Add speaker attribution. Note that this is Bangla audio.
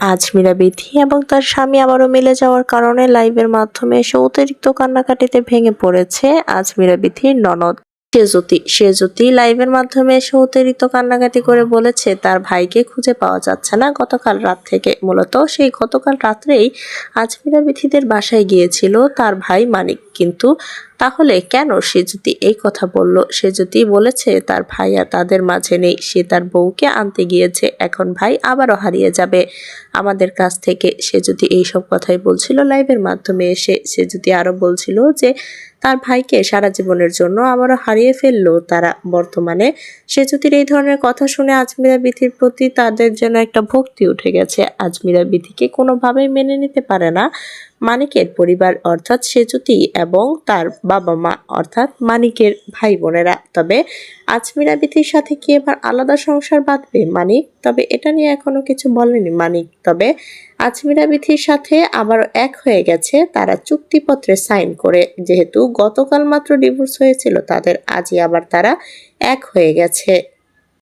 Speaker 1: আজমিরা বিথি এবং তার স্বামী আবারও মিলে যাওয়ার কারণে লাইভের মাধ্যমে এসে অতিরিক্ত কান্নাকাটিতে ভেঙে পড়েছে আজমিরা বিথির ননদ। সেজতি সেজতি লাইভের মাধ্যমে এসে অতিরিক্ত কান্নাকাটি করে বলেছে, তার ভাইকে খুঁজে পাওয়া যাচ্ছে না। গতকাল রাত থেকে মূলত সেই গতকাল রাত্রেই আজমিরা বিথিদের বাসায় গিয়েছিল তার ভাই মানিক। কিন্তু তাহলে কেন সে যদি এই কথা বলল? সে যদি বলেছে, তার ভাই আর তাদের মাঝে নেই, সে তার বউকে আনতে গিয়েছে, এখন ভাই আবারও হারিয়ে যাবে। আমাদের কাছ থেকে সে যদি এইসব কথাই বলছিল লাইভের মাধ্যমে এসে, সে যদি আরও বলছিল যে, তার ভাইকে সারা জীবনের জন্য আবারও হারিয়ে ফেলল তারা বর্তমানে, সে যদি এই ধরনের কথা শুনে আজমিরা বিথির প্রতি তাদের যেন একটা ভক্তি উঠে গেছে। আজমিরা বিথিকে কোনোভাবেই মেনে নিতে পারে না। মানিকের পরিবার অর্থাৎ সেজুতি এবং তার বাবা মা অর্থাৎ মানিকের ভাই বোনেরা তবে আজমিরা বিথির সাথে কি এবার আলাদা সংসার বাঁধবে মানিক? তবে এটা নিয়ে এখনও কিছু বলেনি মানিক। তবে আজমিরা বিথির সাথে আবারও এক হয়ে গেছে তারা চুক্তিপত্রে সাইন করে। যেহেতু গতকাল মাত্র ডিভোর্স হয়েছিল, তাদের আজই আবার তারা এক হয়ে গেছে।